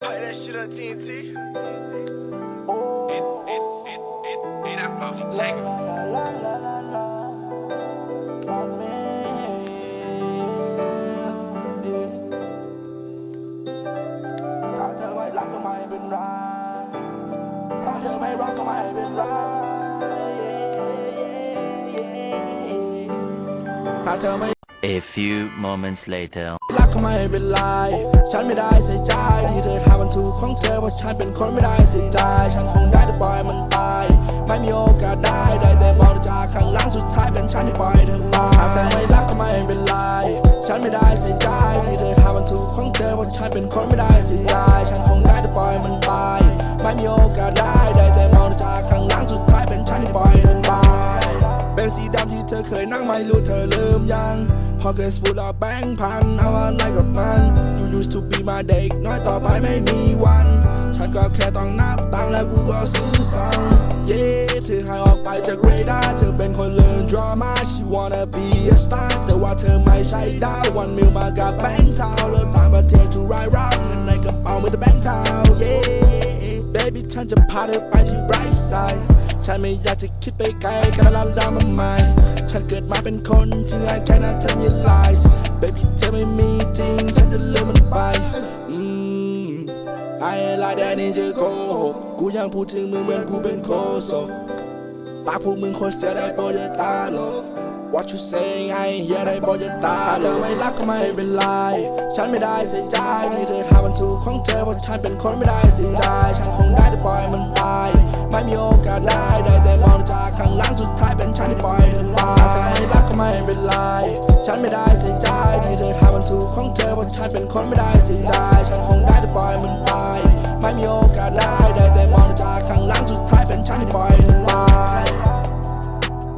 Play that shit on TNT. And, and, and, and, and I probably take it. ถ้าเธอไม่รักก็ไม่เป็นไร ถ้าเธอไม่รักก็ไม่เป็นไร ถ้าเธอไม่ A few moments later. รักก็ไม่เป็นไร ฉันไม่ได้ใส่ใจที่เธอทำมันถูก ของเธอเพราฉันเป็นคนไม่ได้ใส่ใจ ฉันคงได้แต่ปล่อยมันตาย ไม่มีโอกาสได้ได้แต่มองจากข้างหลังสุดท้ายเป็นฉันที่ปล่อยเธอไปถ้าเธอไม่รักก็ไม่เป็นไร ฉันไม่ได้ใส่ใจที่เธอทำมันถูกของเธอเพราฉันเป็นคนไม่ได้ใส่ใจ ฉันคงได้แต่ปล่อยมันไป ไม่มีโอกาสได้ได้แต่มองจากข้างหลังสุดท้ายเป็นฉันที่ปล่อยเธอไป เป็นสีดำที่เธอเคยนั่งไม่รู้เธอลืมยัง Pockets full of แบงค์พันเอาอะไรกับมัน You used to be my เด็กน้อยต่อไปไม่มีวัน ฉันก็แค่ต้องนับตังค์แล้วกูก็ซื้อสั่ง Yeah เธอหายออกไปจากเรดาร์เธอเป็นคนเลินดราม่า She wanna be a star แต่ว่าเธอไม่ใช่ดาววันมิลมากับแบงค์เทาแล้วต่างประเทศทุรายร้าวเงินในกระเป๋ามีแต่แบงค์เทา Yeah baby ฉันจะพาเธอไปที่ bright side ฉันไม่อยากจะคิดไปไกลกันแล้วดามาใหม่ฉันเกิดมาเป็นคนที่ง่ายแค่นั้นเธอ realize baby เธอไม่มีจริง ฉันจะลืมมันไปอืมไอ้ลายแดนนี่จะโกหกกูยังพูดถึงมึงเหมือนกูเป็นโคศกปากพวกมึงคนเสียได้โปรดอย่าตาโลก What you say ไอ้เฮียได้โปรดอย่าตาโลกถ้าเธอไม่รักก็ไม่เป็นไร ฉันไม่ได้ใส่ใจที่เธอทำมันถูกของเธอเพราะฉันเป็นคนไม่ได้ใส่ใจฉันคงได้ ของเธอเพราะฉันเป็นคนไม่ได้ใส่ใจ